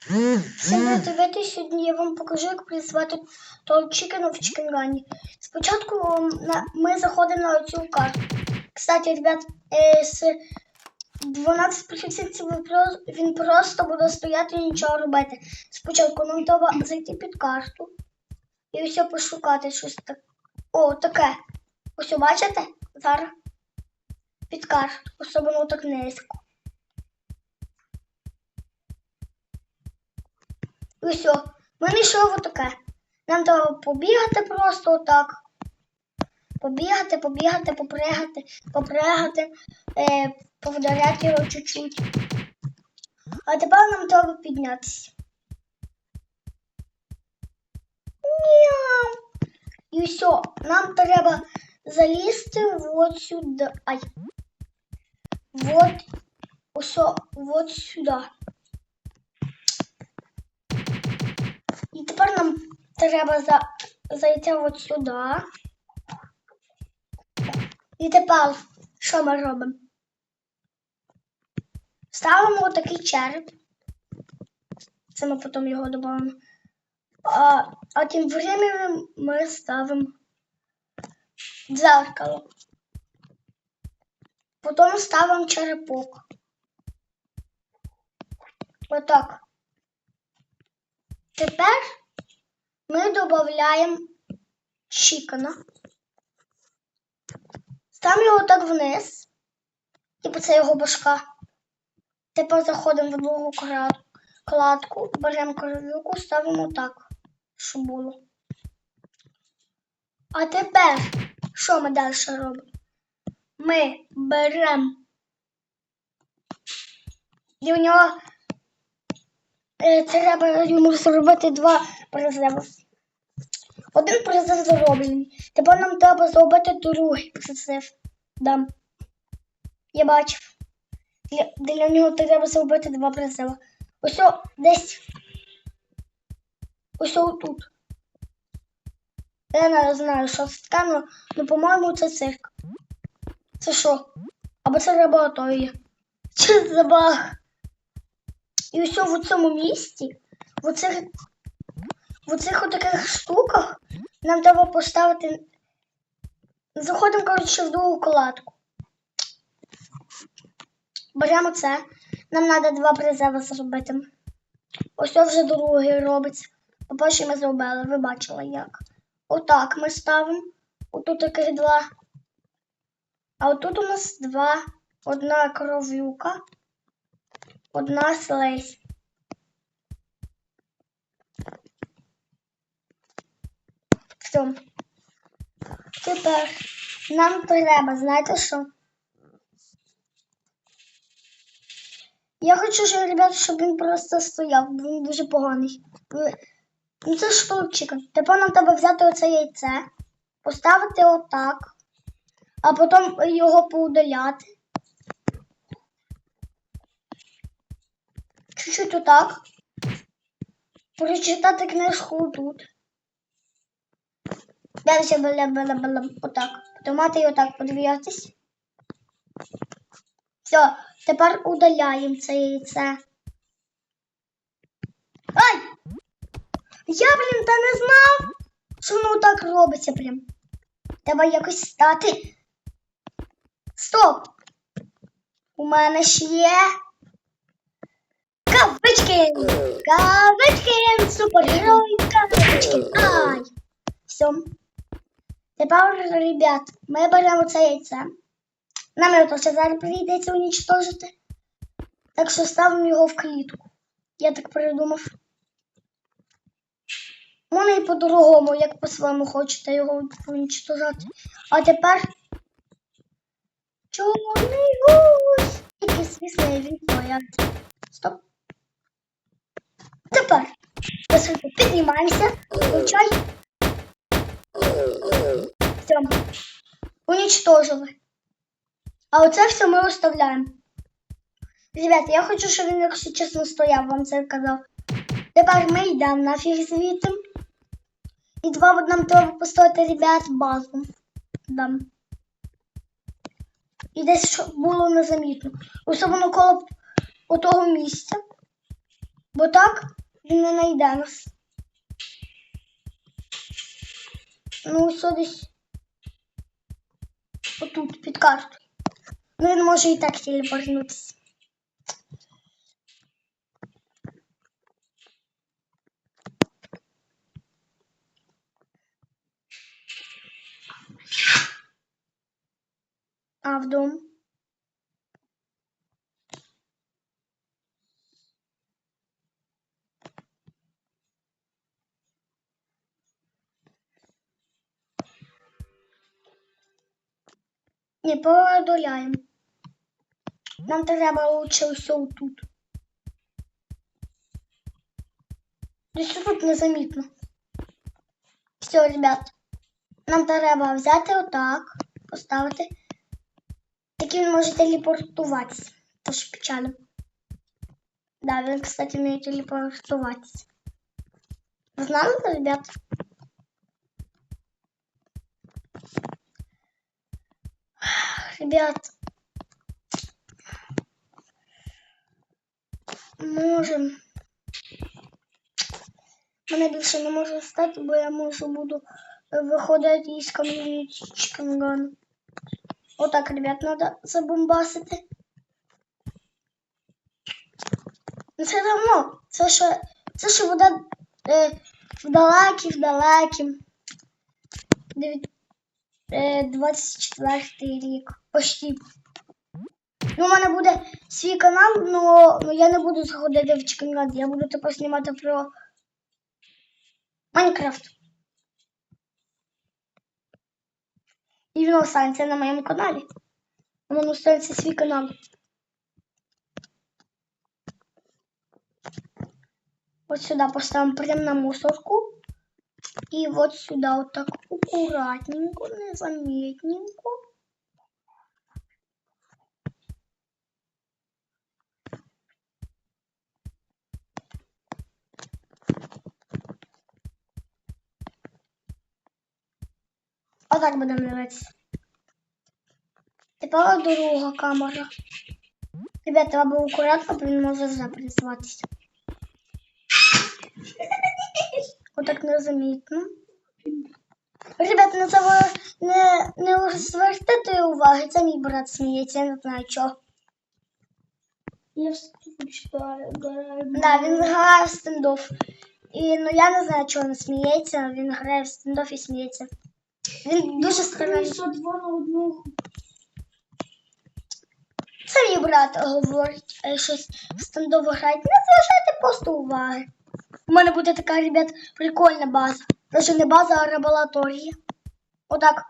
Всім привіт, сьогодні я вам покажу, як працювати того чикена в чикенгані. Спочатку ми заходимо на цю карту. Кстати, ребят, е, з 12 професійців він просто буде стояти і нічого робити. Спочатку нам треба зайти під карту і все пошукати щось так. О, таке. Ось бачите? Зараз. Під карту, особливо так низько. І все. Ми знайшли отаке. Нам треба побігати просто отак. Побігати, побігати, попригати, попригати, е, повдаряти його чуть-чуть. А тепер нам треба піднятися. Няу. І все, нам треба залізти вот сюди. Ай. Вот, усьо, вот сюди. І тепер нам треба за, зайти от сюди. І тепер що ми робимо? Ставимо отакий череп. Це ми потім його додамо. А, а тим временем ми ставимо дзеркало. Потім ставимо черепок. Отак. Тепер ми додаємо чікана. Ставимо його так вниз. Типу це його башка. Тепер заходимо в другу кладку, беремо коровюку, ставимо так, щоб було. А тепер що ми далі робимо? Ми беремо. І у нього треба йому зробити два призиви. Один призив зроблений. Тепер нам треба зробити другий призив. Да. Я бачив. Для, для нього треба зробити два призиви. Ось десь. Ось тут. Я не знаю, що це але, ну, по-моєму, це цирк. Це що? Або це лабораторія. Чи баг? І ось в цьому місці, в оцих, в оцих отаких штуках, нам треба поставити. Заходимо, коротше, в другу кладку. Беремо це. Нам треба два призиви зробити. Ось вже другий робиться. По-перше, ми зробили, ви бачили як. Отак ми ставимо. Отут таких два. А отут у нас два. Одна кров'юка, одна слизь. Все. Тепер нам треба, знаєте що? Я хочу, щоб, ребята, щоб він просто стояв, бо він дуже поганий. Ну це ж хлопчика. Тепер нам треба взяти оце яйце, поставити отак, а потім його поудаляти. Чуть-чуть отак. Прочитати книжку тут. Далі бля бля бля отак. Потримати і отак подивитись. Все, тепер удаляємо це яйце. Ай! Я, блін, та не знав, що воно так робиться прям. Треба якось стати. Стоп! У мене ж є. Кавички! Супергерой! Кавички! Ай! Все. Тепер, ребят, ми беремо це яйце. Нам його ще зараз прийдеться унічтожити. Так що ставимо його в клітку. Я так придумав. Можна і по-другому, як по-своєму хочете його унічтожати. А тепер. Чорний гусь! Тільки звісно, він появиться. Стоп. Тепер. Посильно піднімаємося. Включай. Все. Унічтожили. А оце все ми оставляємо. Ребята, я хочу, щоб він, якщо чесно, стояв, вам це казав. Тепер ми йдемо нафіг звідти. І два нам треба поставити, ребят, базу. Дам. І десь щоб було незамітно. Особливо коло отого місця. Бо так він не. Ну, ось десь отут, під картою. Ну, він може і так телепортнутися. А в дом? Не подоляємо. Нам треба лучше все тут. Десь тут незамітно. Все, ребят. Нам треба взяти отак, поставити. Такий він може телепортуватися. Тож печально. Да, він, кстати, вміє телепортуватися. Знали, ребят? Ребят. Можем. Мене більше не може стати, бо я можу буду е, виходити із камінчиком. Отак, ребят, надо забомбасити. Ну, Це давно. Це ще, це ще вода е, в далекім, в далекім. Дев'ят- е, 24 рік. Почти. Ну, у мене буде свій канал, но я не буду заходити в чемпіонат. Я буду типу знімати про Майнкрафт. І він останеться на моєму каналі. У мене свій канал. Вот сюда поставим прямо на мусорку. И вот сюда вот так аккуратненько, незаметненько. Отак будемо дивитися. Тепер друга камера. Ребята, треба акуратно, бо він може. Отак незамітно. Ребята, не забув не, не звертати уваги, це мій брат сміється, я не знаю чого. Я в. Да, він грає в стендоф. І ну я не знаю, чого він сміється, він грає в стендоф і сміється. Він дуже. Що на одного. Це мій брат говорить, е, щось в стендоф грати. Не зважайте просто уваги. У мене буде така, ребят, прикольна база. Даже не база, а лабораторія. Отак.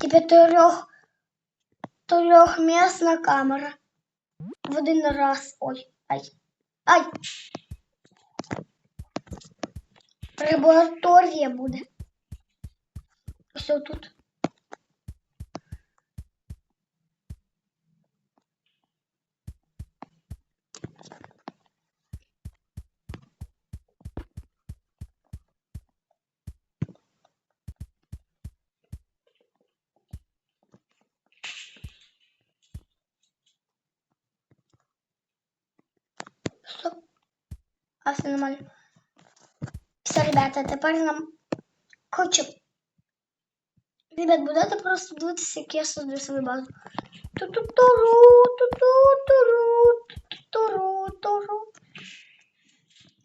Типа трьох, трьохмісна камера. В один раз. Ой, ай. Ай. Лабораторія буде. Все тут. Стоп. А все нормально. Все, ребята, тепер нам хочу. Ребят, будете просто дивитися, як я создаю свою базу. Ту-ту-туру, ту-ту-туру, ту-ту-туру-туру.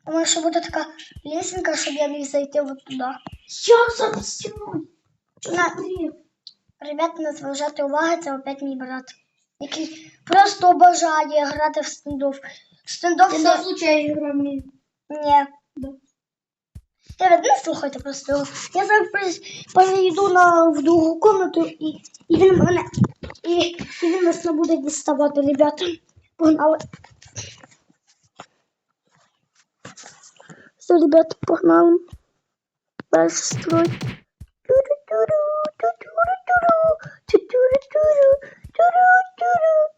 У мене ще буде така лесенка, щоб я міг зайти от туди. Як за стіною? На. Ребята, не зважати уваги, це опять мій брат, який просто обожає грати в стендов. Стендов це... зазвичай грамі. Ні. Да. Не слухайте просто його. Я зараз перейду на в другу комнату і, і він мене і, і він нас не буде діставати, ребята. Погнали. Все, ребята, погнали. Дальше строй. Туру-туру, ту-туру-туру, ту-туру-туру, туру-туру.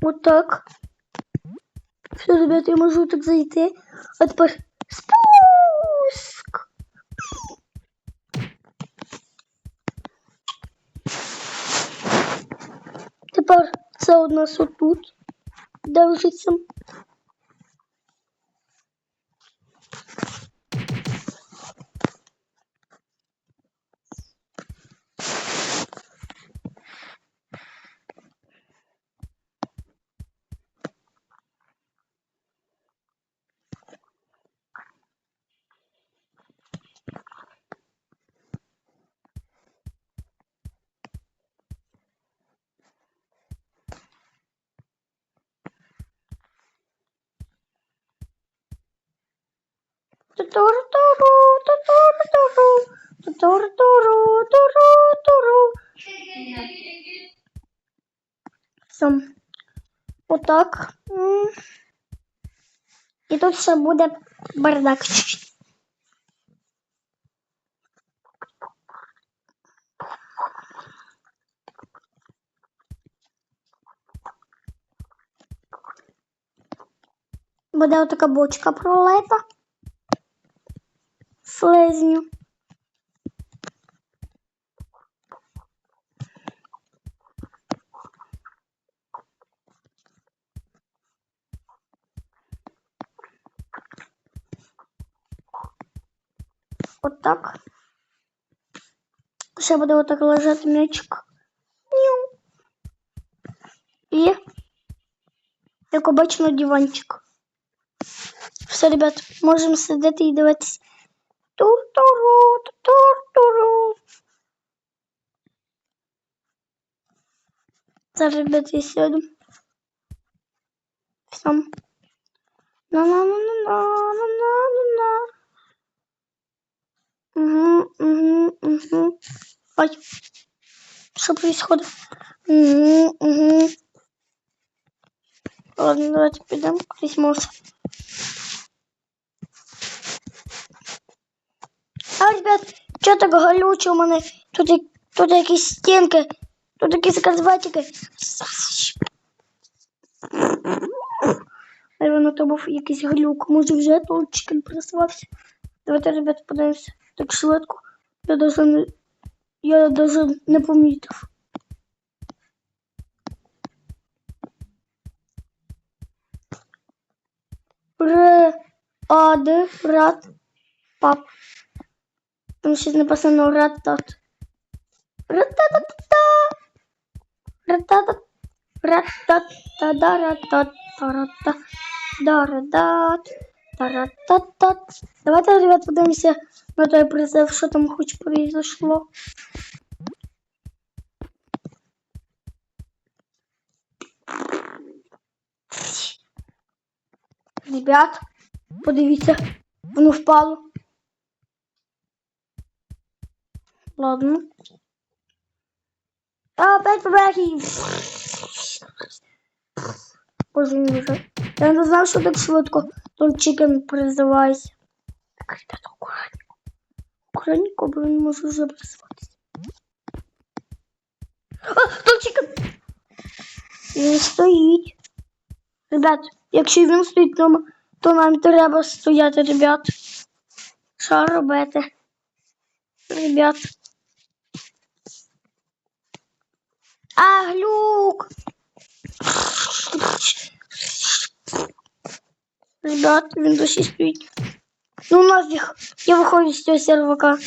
Вот так. Все, ребята, я можу так зайти. А тепер спуск. Тепер це у нас отут держиться. Все. Отак. І тут ще буде бардак. Буде отака бочка пролета. Слизню. Отак. Ще буде отак лежати м'ячик. Ню. І як обично диванчик. Все, ребят, можемо сидіти і дивитися. Тур-туру, тур-туру. Да, ребята, я сяду. Все. на на на на на на на на Угу, угу, угу. Ой. Что происходит? Угу, угу. Ладно, давайте пойдем к Крисмосу. А, ребят, что так галюче у мене? Тут, тут якісь стінки, тут якісь казбатики. Наверно, то був якийсь глюк. Може вже тут чикен просувався. Давайте, ребят, подивимося так швидко. Я даже не, я даже не помітив. Р, ад, рад, пап. Там щось написано ратат. Рататата. Рататат. Рататата. Ратат. Тарататат. Давайте, ребят, подивимося на той призыв, що там хоч произошло. Ребят, подивіться, воно впало. Ладно. А, опять побеги. Боже мій. Я не знав, що так швидко той чикен призивається. Так, ребята, акуратненько. Акуратненько, бо він може вже призиватися. А, той чикен! Він стоїть. Ребят, якщо він стоїть, то, то нам треба стояти, ребят. Що робити? Ребят. А, глюк! Ребят, він досі стоїть. Ну нафіг, я виходжу з цього сервака.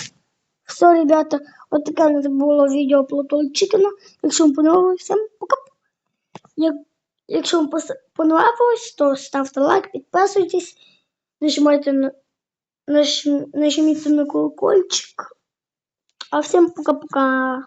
Все, ребята, от таке у нас було відео про той чикена. Якщо вам подобалося, всім пока. Як, якщо вам пос- понравилось, то ставте лайк, підписуйтесь, нажимайте на, наж, нажміть на колокольчик. А всім пока-пока.